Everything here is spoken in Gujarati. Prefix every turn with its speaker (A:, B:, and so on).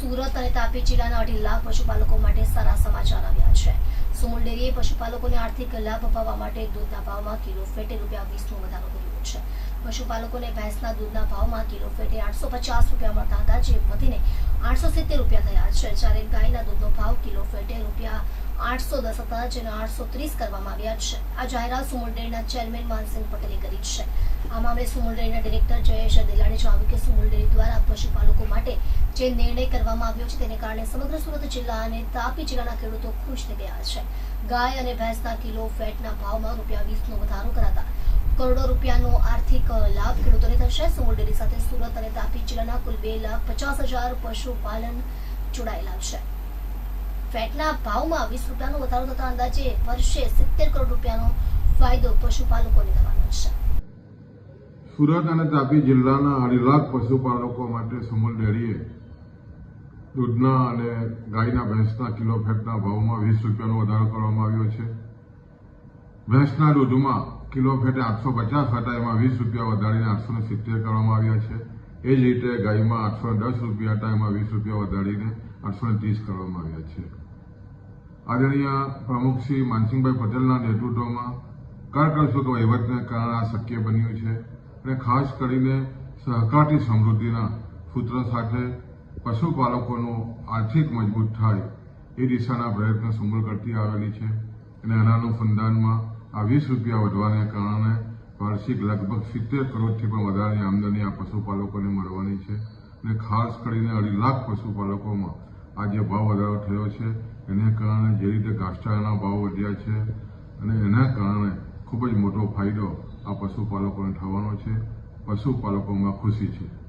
A: સુરત અને તાપી જિલ્લાના અઢી લાખ પશુપાલકો માટે સારા સમાચાર આવ્યા છે. સુમુલ ડેરીએ પશુપાલકોને આર્થિક લાભ અપાવવા માટે દૂધના ભાવમાં કિલો ફેટે રૂપિયા વીસનો વધારો કર્યો છે. પશુપાલકોને ભેંસના દૂધના ભાવમાં કિલો ફેટે આઠસો પચાસ રૂપિયા મળતા હતા, જે વધીને આઠસો સિત્તેર રૂપિયા થયા છે. જ્યારે ગાયના દૂધનો ભાવ કિલો ફેટે રૂપિયા આઠસો દસ હતા, જેને આઠસો ત્રીસ કરવામાં આવ્યા છે. આ જાહેરાત સુમુલ ડેરીના ચેરમેન માનસિંહ પટેલે કરી છે. આ મામલે સુમુલ ડેરીના ડિરેક્ટર જયેશ દેલાણે જણાવ્યું કે સુમુલ ડેરી દ્વારા પશુપાલકો માટે જે નિર્ણય કરવામાં આવ્યો છે તેને કારણે સમગ્ર સુરત જિલ્લા અને તાપી જિલ્લાના ખેડૂતો ખુશ થઈ ગયા છે. ગાય અને ભેંસના કિલો ફેટના ભાવમાં રૂપિયા વીસનો વધારો કરાતા કરોડો રૂપિયાનો આર્થિક લાભ ખેડૂતોને થશે. સુમુલ ડેરી સાથે સુરત અને તાપી જિલ્લાના કુલ બે લાખ પચાસ હજાર પશુપાલન જોડાયેલા છે. ફેટના ભાવમાં વીસ રૂપિયાનો વધારો થતા અંદાજે વર્ષે સિત્તેર કરોડ રૂપિયાનો ફાયદો પશુપાલકોને થવાનો છે.
B: સુરત અને તાપી જિલ્લાના અઢી લાખ પશુપાલકો માટે સુમલ ડેરીએ દૂધના અને ગાયના ભેંસના કિલો ફેટના ભાવમાં વીસ રૂપિયાનો વધારો કરવામાં આવ્યો છે. ભેંસના દૂધમાં કિલો ફેટે આઠસો પચાસ હતા એમાં વીસ રૂપિયા વધારીને આઠસો ને સિત્તેર કરવામાં આવ્યા છે. એ જ રીતે ગાયમાં આઠસો દસ રૂપિયા હતા એમાં વીસ રૂપિયા વધારીને આઠસો ત્રીસ કરવામાં આવ્યા છે. આદરણીય પ્રમુખ શ્રી માનસિંહભાઈ પટેલના નેતૃત્વમાં કરકસૂક વહીવટને કારણે આ શક્ય બન્યું છે અને ખાસ કરીને સહકારી સમૃદ્ધિના સૂત્ર સાથે પશુપાલકોનું આર્થિક મજબૂત થાય એ દિશાના પ્રયત્ન સુમલ કરતી આવેલી છે અને આના અનુસંધાનમાં આ વીસ રૂપિયા વધવાને કારણે વાર્ષિક લગભગ સિત્તેર કરોડથી પણ વધારાની આમદની આ પશુપાલકોને મળવાની છે. અને ખાસ કરીને અઢી લાખ પશુપાલકોમાં આ જે ભાવ વધારો થયો છે, એને કારણે જે રીતે ઘાસચારાના ભાવ વધ્યા છે અને એના કારણે ખૂબ જ મોટો ફાયદો આ પશુપાલકોને થવાનો છે. પશુપાલકોમાં ખુશી છે.